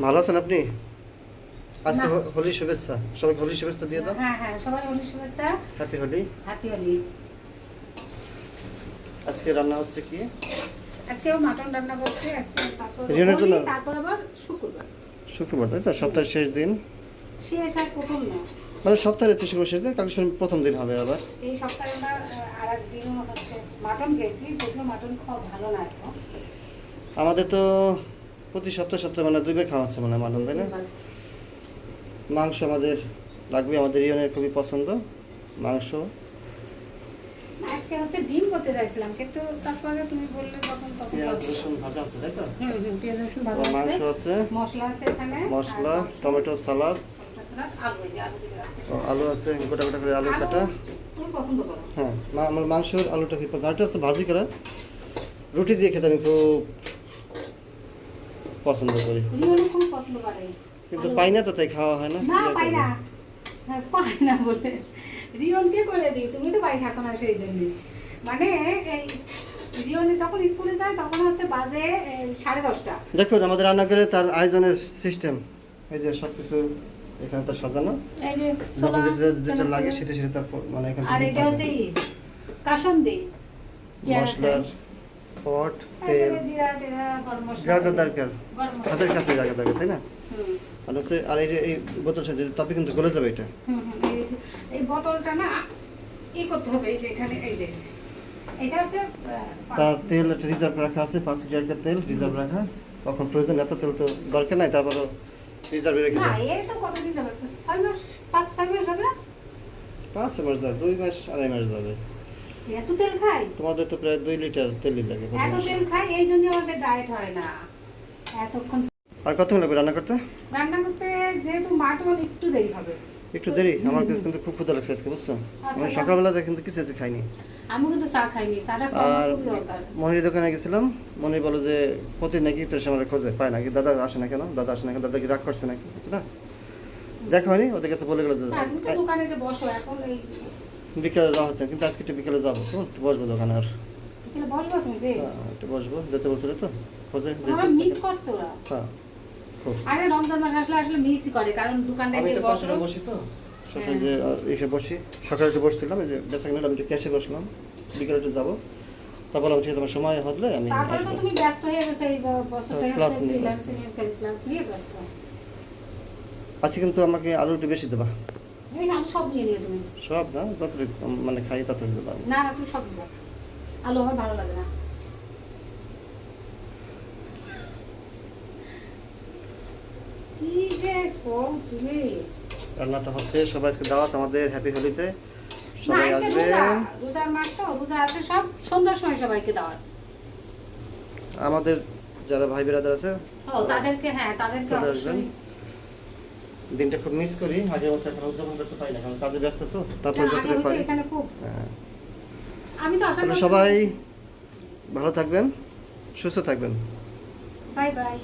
ভালো আছেন আপনি? আজকে। হোলি শুভেচ্ছা। সবাইকে হোলি শুভেচ্ছা দিয়ে দাও। হ্যাঁ হ্যাঁ সবাই হোলি শুভেচ্ছা। হ্যাপি হোলি হ্যাপি হোলি আজকে রান্না হচ্ছে কি? আজকেও মাটন রান্না করছি আজকে জন্য? তারপর আবার শুক্রবার। শুক্রবার তাই তো? সপ্তাহের শেষ দিন? সে আসার প্রথম না। মানে সপ্তাহের শেষ দিন কালকে প্রথম দিন হবে আবার। এই সপ্তাহে আমরা আর হচ্ছে মাটন খেয়েছি যদিও মাটন খাওয়া ভালো না আমাদের তো প্রতি সপ্তাহে সপ্তাহে মানে দুইবার খাওয়া হচ্ছে মানে মাটন তাই না? মাংস আমাদের লাগবে আমাদের ইয়নের খুবই পছন্দ মাংস। আজকে হচ্ছে ডিম করতে চাইছিলাম কিন্তু তারপরে তুমি বললে তখন তখন পেঁয়াজ বলতে- রসুন ভাজা হচ্ছে তাই তো? হুম হুম পেঁয়াজ রসুন ভালো আবার মাংস আছে। আছে মশলা আছে এখানে মশলা টমেটো সালাদ। আলু আছে। গোটা গোটা করে আলু কাটা। হ্যাঁ আমার মাংসের আলুটা পছন্দ? আছে ভাজি করা। রুটি দিয়ে খেতে আমি খুব পছন্দ করি। কিন্তু পাই না তো তাই খাওয়া হয় না না পাই না। হ্যাঁ, পাই না বলে। রিয়নকে করে দিই তুমি তো বাড়ি থাকো না সেই জন্য। মানে এই রিয়নে যখন স্কুলে যায় তখন হচ্ছে বাজে সাড়ে দশটা। দেখুন আমাদের রান্নাঘরে তার আয়োজনের সিস্টেম এই যে সব কিছু এখানে তার সাজানো। এই যে যেটা- লাগে সেটা সেটা তার মানে এখান আর এটা হচ্ছে ই, কাসন্দি। মশলার পট তেল যে যা যা দরকার। হাতের কাছে জায়গা দরকার তাই না? আর হচ্ছে আর এই যে এই বোতল সাথে তবে কিন্তু গলে যাবে এটা। এই বোতলটা না ই করতে হবে এই যে এখানে এই যে। এটা হচ্ছে পাঁচ- তার তেল রিজার্ভ রাখা আছে পাঁচ লিটার তেল রিজার্ভ রাখা। কখন প্রয়োজন এত তেল তো দরকার নাই তারপরও রিজার্ভে রেখে না এই তো কতদিন যাবে? ছয় মাস পাঁচ ছয় মাস যাবে পাঁচ মাস যাবে দুই মাস আড়াই মাস যাবে। এত তেল খাই? তোমাদের তো প্রায় দুই লিটার তেলই লাগে এত তেল খাই এই জন্য আমাদের ডায়েট হয় না। এতক্ষণ আর কত লাগবে রান্না করতে? রান্না করতে যেহেতু মাটন একটু দেরি হবে। একটু দেরি? আমার কিন্তু খুব ক্ষুদা লাগছে আজকে বুঝছ? আমি আচ্ছা। সকালবেলাতে কিন্তু কিছু কিছু খাইনি। আমি কিন্তু চা খাইনি চাটা আর মনির দোকানে গেছিলাম মনি বলো যে প্রতি নাকি তোর আমার খোঁজে পায় নাকি? দাদা আসে না কেন? দাদা আসে না কেন? দাদা কি রাগ করছে নাকি? না? দেখা হয়নি? ওদের কাছে বলে গেলো যে তুমি তো দোকানে বসো এখন এই বিকেলে যাওয়া হচ্ছে কিন্তু আজকে একটু বিকেলে যাব। তো একটু বসবো দোকানে আর। হ্যাঁ, একটু বসবো যেতে বলছিলে তো খোঁজে হ্যাঁ আরে রমজান মাস আসলে আসলে মিসই করে কারণ দোকানে আমি যে তো বসো। বসি তো সকালে হ্যাঁ। যে আর এসে বসি। সকালে একটু বসছিলাম এই যে একটু ক্যাশে বসলাম বিকেলে একটু যাব। তারপর তোমার সময় হলে আমি আসব। তুমি ব্যস্ত হয়ে গেছো এই বছরটা ক্লাস হচ্ছে নিয়ে ক্লাস নিয়ে ব্যস্ত। আজকে কিন্তু আমাকে আলু একটু বেশি দেবা। সব নিয়ে নিও তুমি। সব না? যতটুকু মানে খাই ততটুকু না না তুমি সব আলু আমার ভালো লাগে না। কি যে কম তুমি। রান্নাটা হচ্ছে সবাই আজকে দাওয়াত আমাদের হ্যাপি হোলিতে সবাই আসবেন। রোজার মাস তো রোজা আছে সব। সন্ধ্যার সময় সবাইকে দাওয়াত। আমাদের যারা ভাই বেরাদার আছে তাদেরকে হ্যাঁ তাদেরকে অবশ্যই। দিনটা খুব মিস করি আগের মতো এখন উদযাপন করতে পারি না কারণ কাজে ব্যস্ত তো তারপর যতটা পারি। হ্যাঁ। আমি তো আশা করি সবাই ভালো থাকবেন সুস্থ থাকবেন। Bye bye.